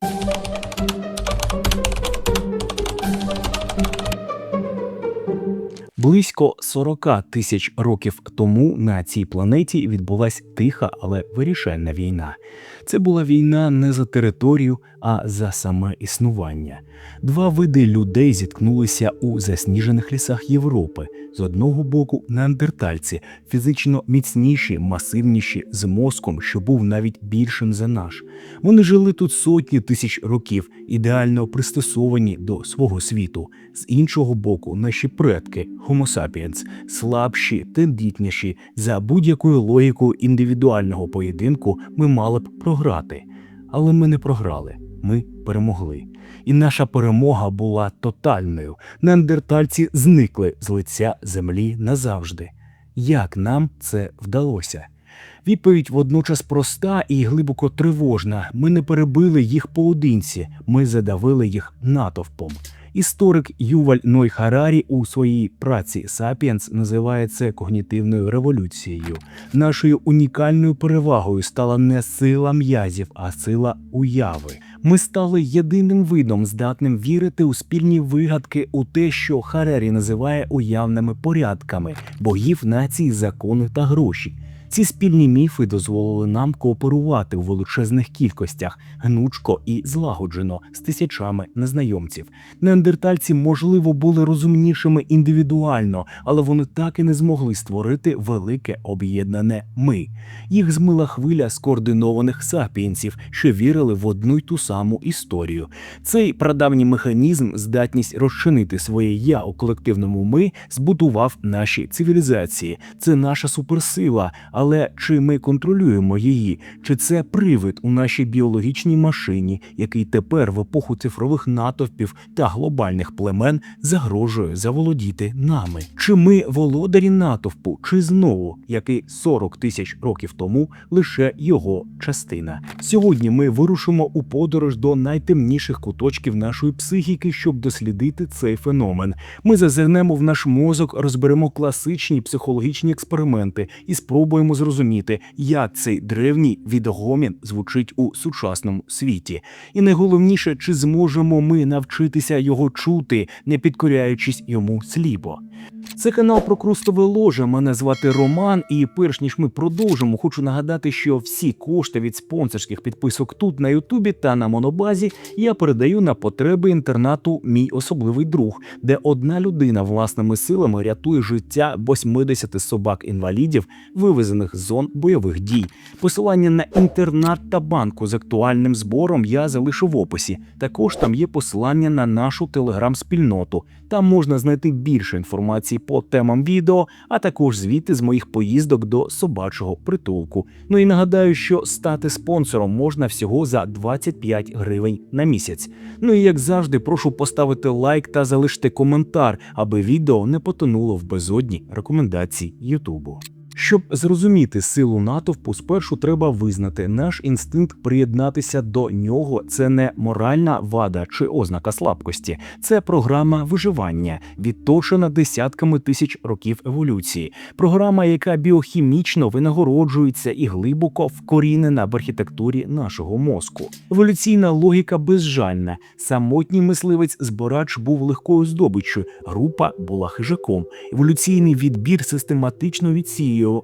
Thank you. Близько 40 тисяч років тому на цій планеті відбулася тиха, але вирішальна війна. Це була війна не за територію, а за саме існування. Два види людей зіткнулися у засніжених лісах Європи. З одного боку, неандертальці, фізично міцніші, масивніші, з мозком, що був навіть більшим за наш. Вони жили тут сотні тисяч років, ідеально пристосовані до свого світу. З іншого боку, наші предки Homo sapiens, слабші, тендітніші, за будь-якою логікою індивідуального поєдинку ми мали б програти. Але ми не програли, ми перемогли. І наша перемога була тотальною. Неандертальці зникли з лиця землі назавжди. Як нам це вдалося? Відповідь водночас проста і глибоко тривожна. Ми не перебили їх поодинці, ми задавили їх натовпом. Історик Юваль Ной Харарі у своїй праці Сапіенс називає це когнітивною революцією. Нашою унікальною перевагою стала не сила м'язів, а сила уяви. Ми стали єдиним видом, здатним вірити у спільні вигадки у те, що Харарі називає уявними порядками богів нації, закони та гроші. Ці спільні міфи дозволили нам кооперувати у величезних кількостях, гнучко і злагоджено з тисячами незнайомців. Неандертальці, можливо, були розумнішими індивідуально, але вони так і не змогли створити велике об'єднане ми. Їх змила хвиля скоординованих сапіенсів, що вірили в одну й ту саму історію. Цей прадавній механізм, здатність розчинити своє я у колективному ми, збудував наші цивілізації. Це наша суперсила. Але чи ми контролюємо її? Чи це привид у нашій біологічній машині, який тепер в епоху цифрових натовпів та глобальних племен загрожує заволодіти нами? Чи ми володарі натовпу, чи знову, як і 40 тисяч років тому, лише його частина? Сьогодні ми вирушимо у подорож до найтемніших куточків нашої психіки, щоб дослідити цей феномен. Ми зазирнемо в наш мозок, розберемо класичні психологічні експерименти і спробуємо зрозуміти, як цей древній відгомін звучить у сучасному світі. І найголовніше, чи зможемо ми навчитися його чути, не підкоряючись йому сліпо. Це канал про крустове ложе. Мене звати Роман. І перш ніж ми продовжимо, хочу нагадати, що всі кошти від спонсорських підписок тут на Ютубі та на Монобазі я передаю на потреби інтернату Мій особливий друг, де одна людина власними силами рятує життя 80 собак-інвалідів, вивезених з зон бойових дій. Посилання на інтернат та банку з актуальним збором я залишу в описі. Також там є посилання на нашу телеграм-спільноту. Там можна знайти більше інформації по темам відео, а також звіти з моїх поїздок до собачого притулку. Ну і нагадаю, що стати спонсором можна всього за 25 гривень на місяць. Ну і як завжди, прошу поставити лайк та залишити коментар, аби відео не потонуло в безодні рекомендацій Ютубу. Щоб зрозуміти силу натовпу, спершу треба визнати, наш інстинкт приєднатися до нього це не моральна вада чи ознака слабкості, це програма виживання, відточена десятками тисяч років еволюції. Програма, яка біохімічно винагороджується і глибоко вкорінена в архітектурі нашого мозку. Еволюційна логіка безжальна. Самотній мисливець збирач був легкою здобиччю, група була хижаком. Еволюційний відбір систематично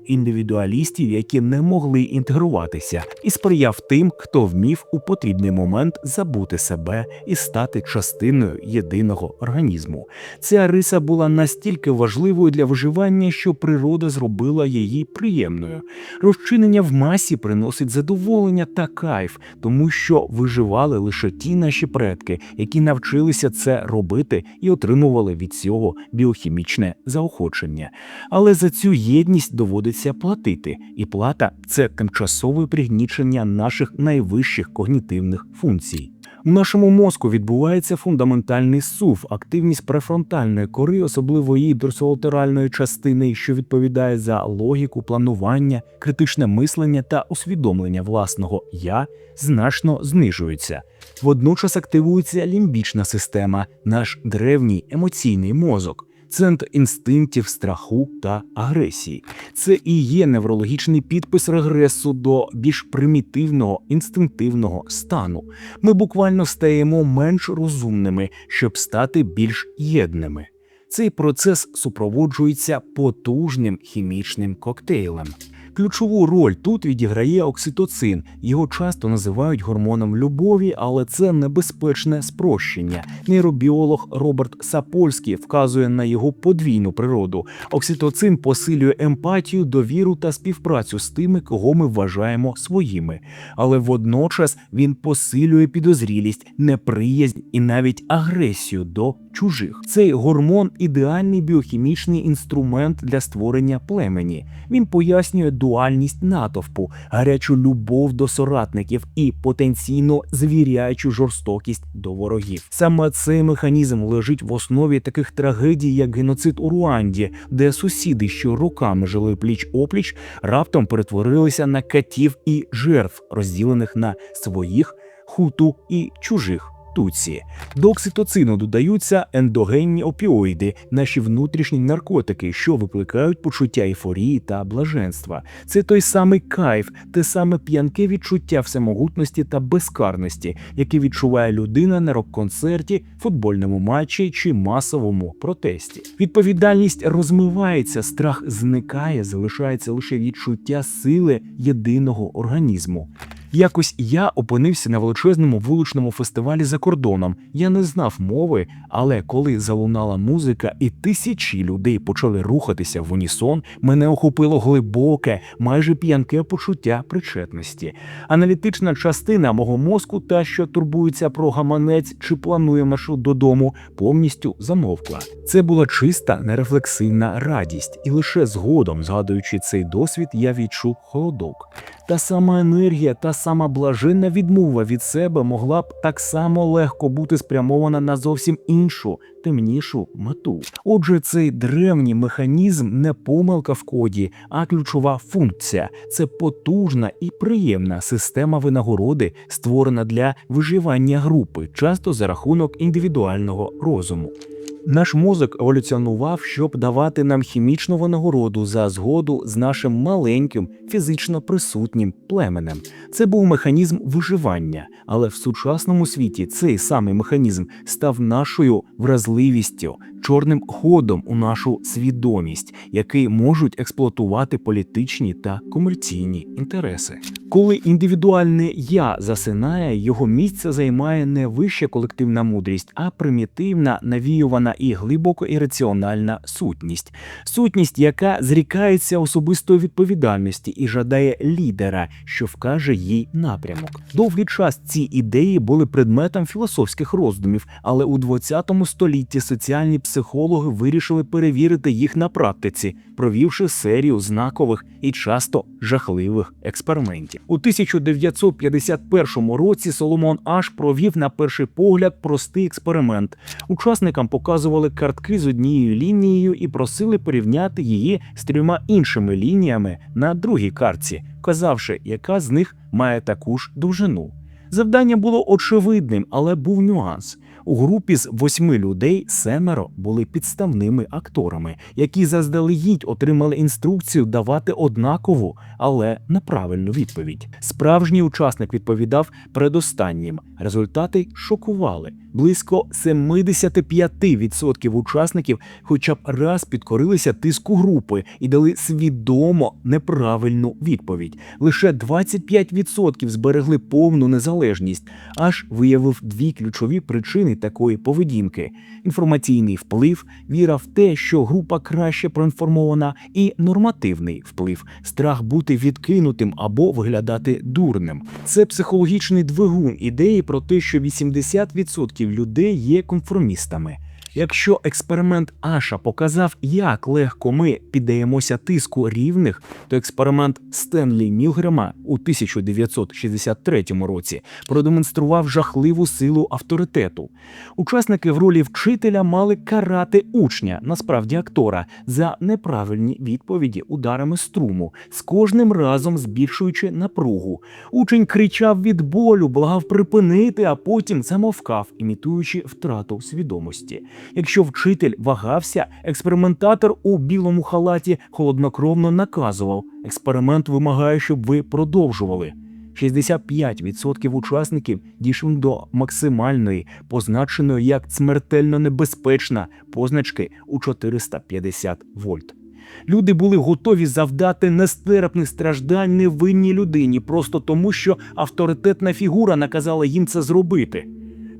індивідуалістів, які не могли інтегруватися, і сприяв тим, хто вмів у потрібний момент забути себе і стати частиною єдиного організму. Ця риса була настільки важливою для виживання, що природа зробила її приємною. Розчинення в масі приносить задоволення та кайф, тому що виживали лише ті наші предки, які навчилися це робити і отримували від цього біохімічне заохочення. Але за цю єдність доводиться платити, і плата це тимчасове пригнічення наших найвищих когнітивних функцій. У нашому мозку відбувається фундаментальний сув, активність префронтальної кори, особливо її дорсолатеральної частини, що відповідає за логіку, планування, критичне мислення та усвідомлення власного я, значно знижується. Водночас активується лімбічна система, наш древній емоційний мозок. Центр інстинктів страху та агресії. Це і є неврологічний підпис регресу до більш примітивного інстинктивного стану. Ми буквально стаємо менш розумними, щоб стати більш єдними. Цей процес супроводжується потужним хімічним коктейлем. Ключову роль тут відіграє окситоцин. Його часто називають гормоном любові, але це небезпечне спрощення. Нейробіолог Роберт Сапольський вказує на його подвійну природу. Окситоцин посилює емпатію, довіру та співпрацю з тими, кого ми вважаємо своїми. Але водночас він посилює підозрілість, неприязнь і навіть агресію до чужих. Цей гормон ідеальний біохімічний інструмент для створення племені. Він пояснює дуальність натовпу, гарячу любов до соратників і потенційно звірячу жорстокість до ворогів. Саме цей механізм лежить в основі таких трагедій, як геноцид у Руанді, де сусіди, що роками жили пліч опліч, раптом перетворилися на катів і жертв, розділених на своїх хуту і чужих. Туці. До окситоцину додаються ендогенні опіоїди, наші внутрішні наркотики, що викликають почуття ейфорії та блаженства. Це той самий кайф, те саме п'янке відчуття всемогутності та безкарності, яке відчуває людина на рок-концерті, футбольному матчі чи масовому протесті. Відповідальність розмивається, страх зникає, залишається лише відчуття сили єдиного організму. Якось я опинився на величезному вуличному фестивалі за кордоном. Я не знав мови, але коли залунала музика і тисячі людей почали рухатися в унісон, мене охопило глибоке, майже п'янке почуття причетності. Аналітична частина мого мозку, та що турбується про гаманець чи планує маршрут додому, повністю замовкла. Це була чиста, нерефлексивна радість, і лише згодом, згадуючи цей досвід, я відчув холодок. Та сама енергія, та сама блаженна відмова від себе могла б так само легко бути спрямована на зовсім іншу, темнішу мету. Отже, цей древній механізм не помилка в коді, а ключова функція. Це потужна і приємна система винагороди, створена для виживання групи, часто за рахунок індивідуального розуму. Наш мозок еволюціонував, щоб давати нам хімічну винагороду за згоду з нашим маленьким фізично присутнім племенем. Це був механізм виживання, але в сучасному світі цей самий механізм став нашою вразливістю, чорним ходом у нашу свідомість, який можуть експлуатувати політичні та комерційні інтереси. Коли індивідуальне я засинає, його місце займає не вища колективна мудрість, а примітивна, навіювана і глибоко ірраціональна сутність. Сутність, яка зрікається особистої відповідальності і жадає лідера, що вкаже їй напрямок. Довгий час ці ідеї були предметом філософських роздумів, але у 20 столітті соціальні психологи вирішили перевірити їх на практиці, провівши серію знакових і часто жахливих експериментів. У 1951 році Соломон Аш провів на перший погляд простий експеримент. Учасникам показували картки з однією лінією і просили порівняти її з трьома іншими лініями на другій картці, казавши, яка з них має таку ж довжину. Завдання було очевидним, але був нюанс. У групі з восьми людей семеро були підставними акторами, які заздалегідь отримали інструкцію давати однакову, але неправильну відповідь. Справжній учасник відповідав предостаннім. Результати шокували. Близько 75% учасників хоча б раз підкорилися тиску групи і дали свідомо неправильну відповідь. Лише 25% зберегли повну незалежність, аж виявив дві ключові причини такої поведінки: інформаційний вплив, віра в те, що група краще проінформована, і нормативний вплив, страх бути відкинутим або виглядати дурним. Це психологічний двигун ідеї про те, що 80% людей є конформістами. Якщо експеримент Аша показав, як легко ми піддаємося тиску рівних, то експеримент Стенлі Мілгрема у 1963 році продемонстрував жахливу силу авторитету. Учасники в ролі вчителя мали карати учня, насправді актора, за неправильні відповіді ударами струму, з кожним разом збільшуючи напругу. Учень кричав від болю, благав припинити, а потім замовкав, імітуючи втрату свідомості. Якщо вчитель вагався, експериментатор у білому халаті холоднокровно наказував: експеримент вимагає, щоб ви продовжували. 65% учасників дійшли до максимальної, позначеної як смертельно небезпечна позначки у 450 вольт. Люди були готові завдати нестерпних страждань невинній людині просто тому, що авторитетна фігура наказала їм це зробити.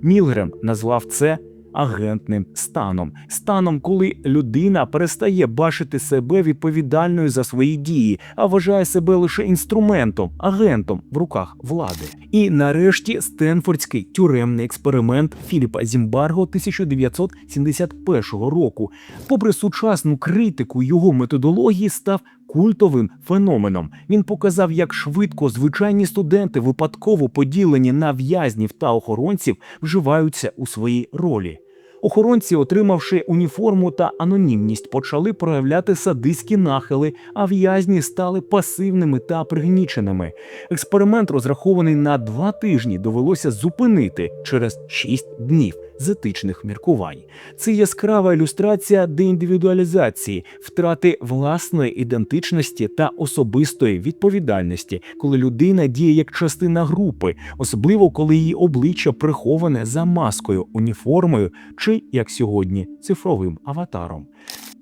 Мілгрем назвав це агентним станом, станом, коли людина перестає бачити себе відповідальною за свої дії, а вважає себе лише інструментом, агентом в руках влади. І нарешті Стенфордський тюремний експеримент Філіпа Зімбарго 1971 року. Попри сучасну критику його методології, став культовим феноменом. Він показав, як швидко звичайні студенти, випадково поділені на в'язнів та охоронців, вживаються у своїй ролі. Охоронці, отримавши уніформу та анонімність, почали проявляти садистські нахили, а в'язні стали пасивними та пригніченими. Експеримент, розрахований на два тижні, довелося зупинити через шість днів з етичних міркувань. Це яскрава ілюстрація деіндивідуалізації, втрати власної ідентичності та особистої відповідальності, коли людина діє як частина групи, особливо коли її обличчя приховане за маскою, уніформою чи, як сьогодні, цифровим аватаром.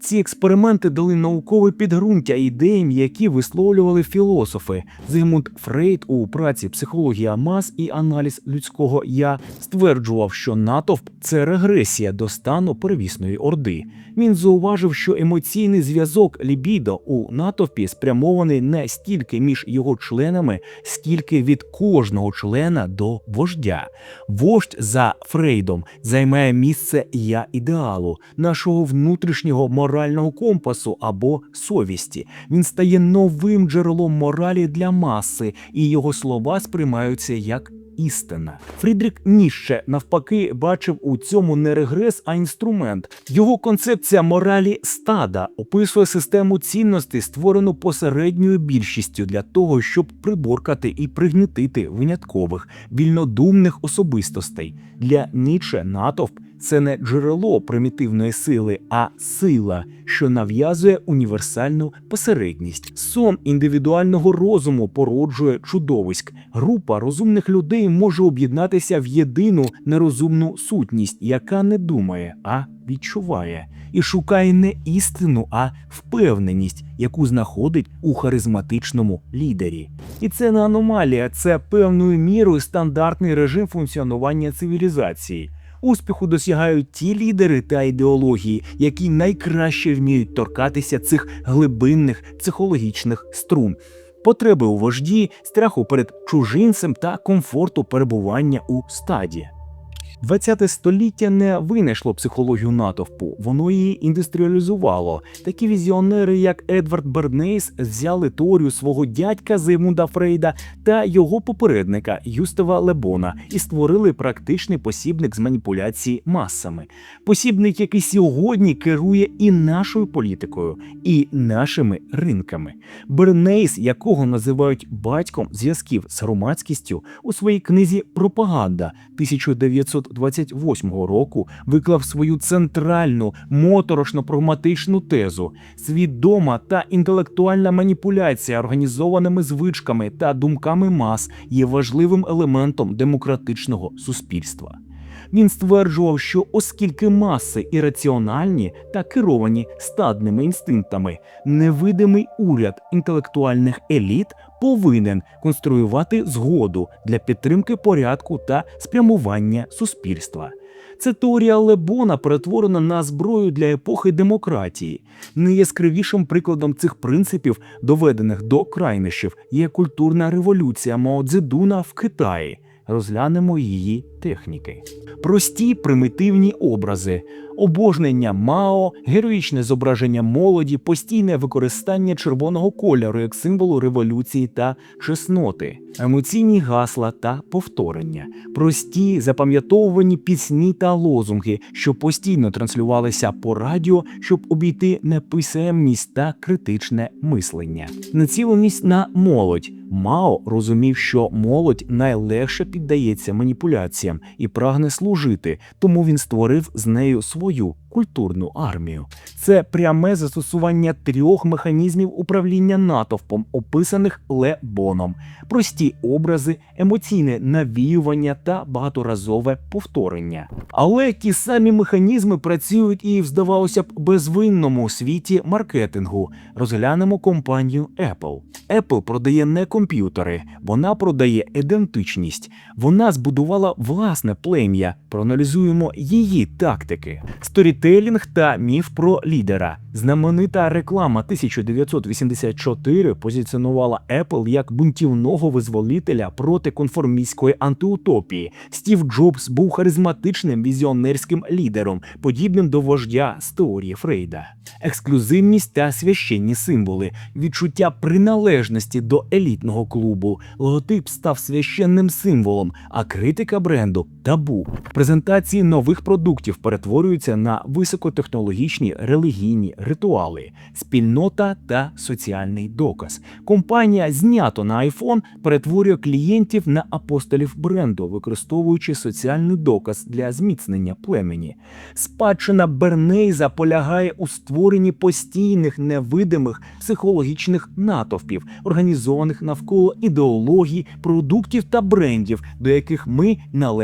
Ці експерименти дали наукове підґрунтя ідеям, які висловлювали філософи. Зигмунд Фрейд у праці Психологія мас і аналіз людського я стверджував, що натовп це регресія до стану первісної орди. Він зауважив, що емоційний зв'язок лібідо у натовпі спрямований не стільки між його членами, скільки від кожного члена до вождя. Вождь за Фрейдом займає місце я ідеалу, нашого внутрішнього морального компасу або совісті. Він стає новим джерелом моралі для маси, і його слова сприймаються як істина. Фрідрік Ніще навпаки бачив у цьому не регрес, а інструмент. Його концепція моралі стада описує систему цінностей, створену посередньою більшістю для того, щоб приборкати і пригнітити виняткових вільнодумних особистостей. Для Ніче натовп це не джерело примітивної сили, а сила, що нав'язує універсальну посередність. Сон індивідуального розуму породжує чудовиськ. Група розумних людей може об'єднатися в єдину нерозумну сутність, яка не думає, а відчуває, і шукає не істину, а впевненість, яку знаходить у харизматичному лідері. І це не аномалія, це певною мірою стандартний режим функціонування цивілізації. Успіху досягають ті лідери та ідеології, які найкраще вміють торкатися цих глибинних психологічних струн. Потреби у вожді, страху перед чужинцем та комфорту перебування у стаді. 20 століття не винайшло психологію натовпу, воно її індустріалізувало. Такі візіонери, як Едвард Бернейс, взяли теорію свого дядька Зигмунда Фрейда та його попередника Юстава Лебона і створили практичний посібник з маніпуляції масами. Посібник, який сьогодні керує і нашою політикою, і нашими ринками. Бернейс, якого називають батьком зв'язків з громадськістю, у своїй книзі Пропаганда 1900 28 року виклав свою центральну моторошно-прагматичну тезу: свідома та інтелектуальна маніпуляція організованими звичками та думками мас є важливим елементом демократичного суспільства. Він стверджував, що оскільки маси ірраціональні та керовані стадними інстинктами, невидимий уряд інтелектуальних еліт повинен конструювати згоду для підтримки порядку та спрямування суспільства. Це теорія Лебона перетворена на зброю для епохи демократії. Найяскравішим прикладом цих принципів, доведених до крайнішів, є культурна революція Мао Цзедуна в Китаї. Розглянемо її техніки. Прості примітивні образи, обожнення Мао, героїчне зображення молоді, постійне використання червоного кольору як символу революції та чесноти, емоційні гасла та повторення, прості запам'ятовувані пісні та лозунги, що постійно транслювалися по радіо, щоб обійти неписемність та критичне мислення, націленість на молодь. Мао розумів, що молодь найлегше піддається маніпуляціям і прагне служити, тому він створив з нею свою культурну армію. Це пряме застосування трьох механізмів управління натовпом, описаних Лебоном: прості образи, емоційне навіювання та багаторазове повторення. Але ті самі механізми працюють і здавалося б, безвинному світі маркетингу. Розглянемо компанію Apple. Apple продає не комп'ютери, вона продає ідентичність. Вона збудувала власне плем'я. Проаналізуємо її тактики. Сторітелінг та міф про лідера. Знаменита реклама 1984 позиціонувала Apple як бунтівного визволителя проти конформістської антиутопії. Стів Джобс був харизматичним візіонерським лідером, подібним до вождя з теорії Фрейда. Ексклюзивність та священні символи, відчуття приналежності до елітного клубу. Логотип став священним символом, а критика бренду табу. Презентації нових продуктів перетворюються на високотехнологічні релігійні ритуали, спільнота та соціальний доказ. Компанія знято на iPhone перетворює клієнтів на апостолів бренду, використовуючи соціальний доказ для зміцнення племені. Спадщина Бернейза полягає у створенні постійних невидимих психологічних натовпів, організованих навколо ідеологій, продуктів та брендів, до яких ми належимо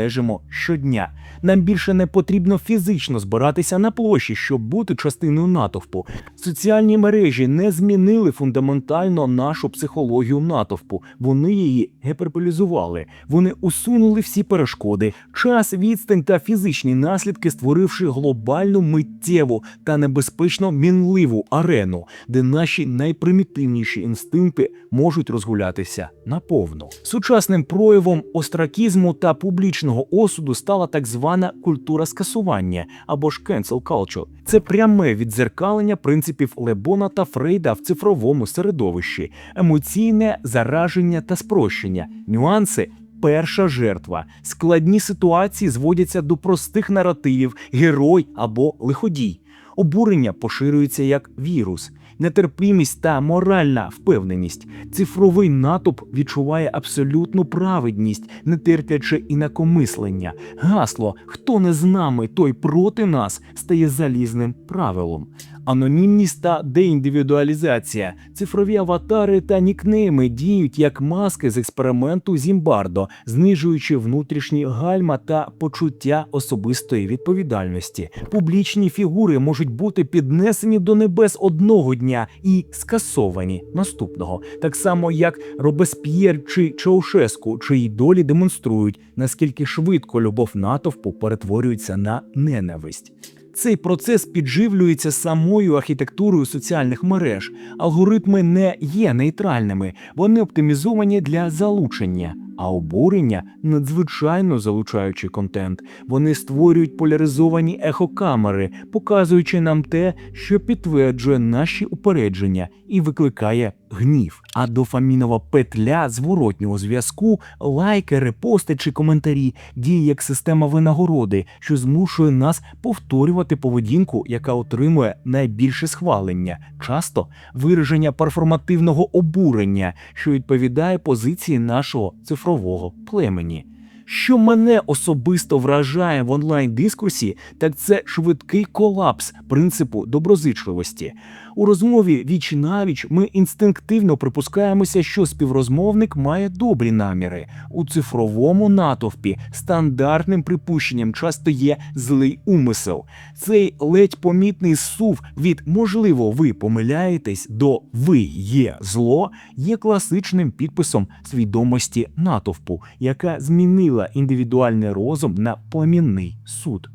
щодня. Нам більше не потрібно фізично збиратися на площі, щоб бути частиною натовпу. Соціальні мережі не змінили фундаментально нашу психологію натовпу. Вони її гіперболізували. Вони усунули всі перешкоди, час, відстань та фізичні наслідки, створивши глобальну миттєву та небезпечно мінливу арену, де наші найпримітивніші інстинкти можуть розгулятися наповну. Сучасним проявом остракізму та публічного осуду стала так звана культура скасування або ж cancel culture. Це пряме віддзеркалення принципів Лебона та Фрейда в цифровому середовищі, емоційне зараження та спрощення, нюанси. Перша жертва. Складні ситуації зводяться до простих наративів, герой або лиходій. Обурення поширюється як вірус, нетерпимість та моральна впевненість. Цифровий натовп відчуває абсолютну праведність, не терплячи інакомислення. Гасло Хто не з нами, той проти нас стає залізним правилом. Анонімність та деіндивідуалізація, цифрові аватари та нікнейми діють як маски з експерименту Зімбардо, знижуючи внутрішні гальма та почуття особистої відповідальності. Публічні фігури можуть бути піднесені до небес одного дня і скасовані наступного, так само як Робесп'єр чи Чаушеску, чиї долі демонструють, наскільки швидко любов натовпу перетворюється на ненависть. Цей процес підживлюється самою архітектурою соціальних мереж. Алгоритми не є нейтральними, вони оптимізовані для залучення, а обурення надзвичайно залучаючий контент. Вони створюють поляризовані ехокамери, показуючи нам те, що підтверджує наші упередження і викликає гнів. А дофамінова петля зворотнього зв'язку, лайки, репости чи коментарі діє як система винагороди, що змушує нас повторювати поведінку, яка отримує найбільше схвалення, часто вираження перформативного обурення, що відповідає позиції нашого цифрового племені. Що мене особисто вражає в онлайн-дискурсі, так це швидкий колапс принципу доброзичливості. У розмові віч навіч ми інстинктивно припускаємося, що співрозмовник має добрі наміри. У цифровому натовпі стандартним припущенням часто є злий умисел. Цей ледь помітний сув від можливо, ви помиляєтесь до ви є зло є класичним підписом свідомості натовпу, яка змінила індивідуальний розум на пламінний суд.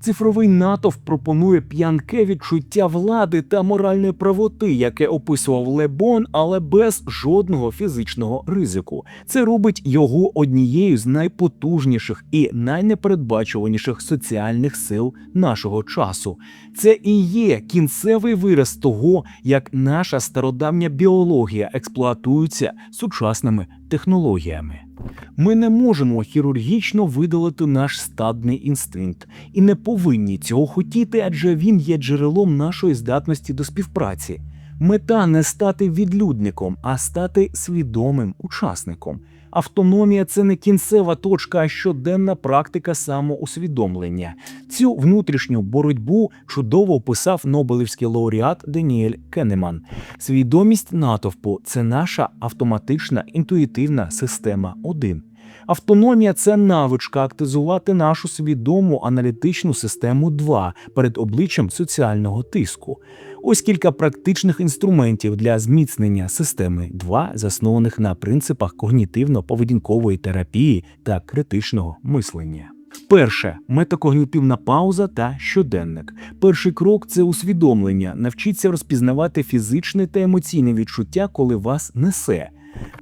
Цифровий натовп пропонує п'янке відчуття влади та моральної правоти, яке описував Лебон, але без жодного фізичного ризику. Це робить його однією з найпотужніших і найнепередбачуваніших соціальних сил нашого часу. Це і є кінцевий вираз того, як наша стародавня біологія експлуатується сучасними технологіями. Ми не можемо хірургічно видалити наш стадний інстинкт і не повинні цього хотіти, адже він є джерелом нашої здатності до співпраці. Мета не стати відлюдником, а стати свідомим учасником. Автономія це не кінцева точка, а щоденна практика самоусвідомлення. Цю внутрішню боротьбу чудово описав Нобелівський лауреат Даніель Кеннеман. Свідомість натовпу це наша автоматична інтуїтивна система 1. Автономія це навичка активізувати нашу свідому аналітичну систему 2 перед обличчям соціального тиску. Ось кілька практичних інструментів для зміцнення системи 2, заснованих на принципах когнітивно-поведінкової терапії та критичного мислення. Перше метакогнітивна пауза та щоденник. Перший крок це усвідомлення. Навчіться розпізнавати фізичне та емоційне відчуття, коли вас несе.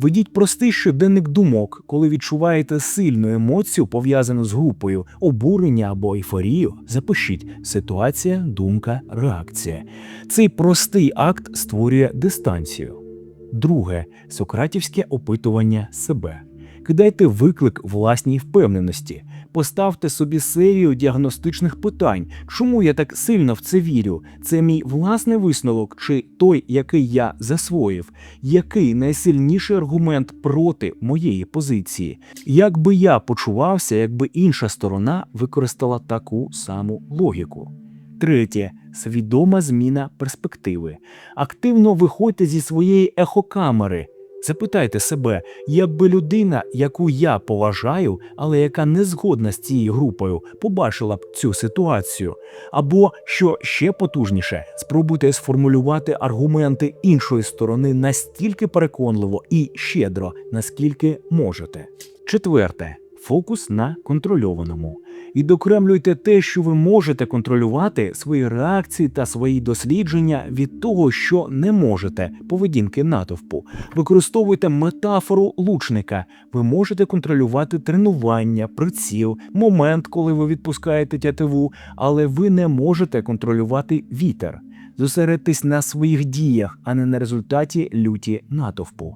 Ведіть простий щоденник думок, коли відчуваєте сильну емоцію, пов'язану з групою, обурення або ейфорію. Запишіть ситуація, думка, реакція. Цей простий акт створює дистанцію. Друге сократівське опитування себе. Кидайте виклик власній впевненості, поставте собі серію діагностичних питань, чому я так сильно в це вірю? Це мій власний висновок, чи той, який я засвоїв, який найсильніший аргумент проти моєї позиції? Як би я почувався, якби інша сторона використала таку саму логіку? Третє свідома зміна перспективи. Активно виходьте зі своєї ехокамери. Запитайте себе, якби людина, яку я поважаю, але яка не згодна з цією групою, побачила б цю ситуацію. Або що ще потужніше, спробуйте сформулювати аргументи іншої сторони настільки переконливо і щедро, наскільки можете. Четверте. Фокус на контрольованому. Відокремлюйте те, що ви можете контролювати, свої реакції та свої дослідження від того, що не можете, поведінки натовпу. Використовуйте метафору лучника. Ви можете контролювати тренування, приціл, момент, коли ви відпускаєте тятиву, але ви не можете контролювати вітер. Зосередьтесь на своїх діях, а не на результаті люті натовпу.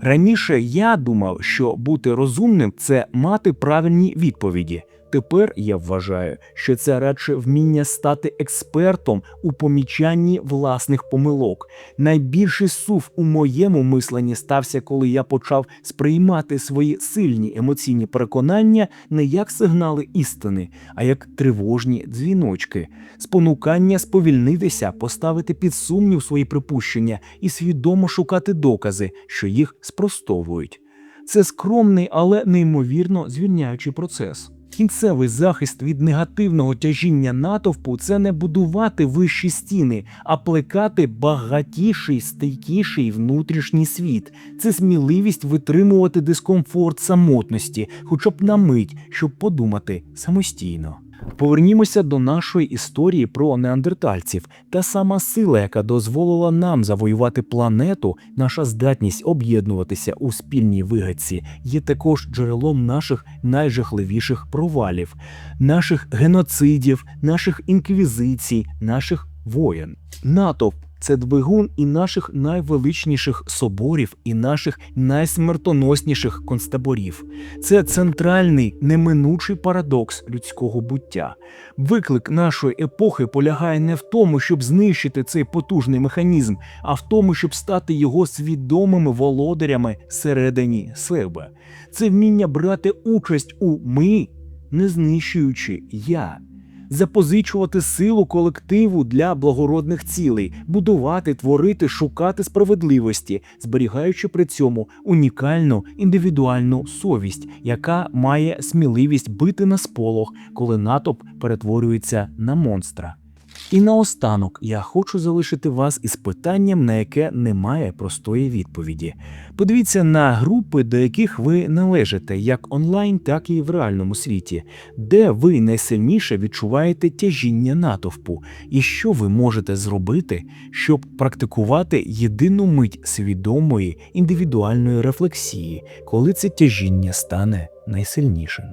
Раніше я думав, що бути розумним це мати правильні відповіді. Тепер я вважаю, що це радше вміння стати експертом у помічанні власних помилок. Найбільший сув у моєму мисленні стався, коли я почав сприймати свої сильні емоційні переконання не як сигнали істини, а як тривожні дзвіночки, спонукання сповільнитися, поставити під сумнів свої припущення і свідомо шукати докази, що їх спростовують. Це скромний, але неймовірно звільняючий процес. Кінцевий захист від негативного тяжіння натовпу це не будувати вищі стіни, а плекати багатіший, стійкіший внутрішній світ. Це сміливість витримувати дискомфорт самотності, хоча б на мить, щоб подумати самостійно. Повернімося до нашої історії про неандертальців. Та сама сила, яка дозволила нам завоювати планету, наша здатність об'єднуватися у спільній вигадці, є також джерелом наших найжахливіших провалів, наших геноцидів, наших інквізицій, наших воєн. Натовп це двигун і наших найвеличніших соборів, і наших найсмертоносніших концтаборів. Це центральний неминучий парадокс людського буття. Виклик нашої епохи полягає не в тому, щоб знищити цей потужний механізм, а в тому, щоб стати його свідомими володарями всередині себе. Це вміння брати участь у ми, не знищуючи я запозичувати силу колективу для благородних цілей, будувати, творити, шукати справедливості, зберігаючи при цьому унікальну індивідуальну совість, яка має сміливість бити на сполох, коли натовп перетворюється на монстра. І наостанок я хочу залишити вас із питанням, на яке немає простої відповіді. Подивіться на групи, до яких ви належите, як онлайн, так і в реальному світі, де ви найсильніше відчуваєте тяжіння натовпу, і що ви можете зробити, щоб практикувати єдину мить свідомої індивідуальної рефлексії, коли це тяжіння стане найсильнішим.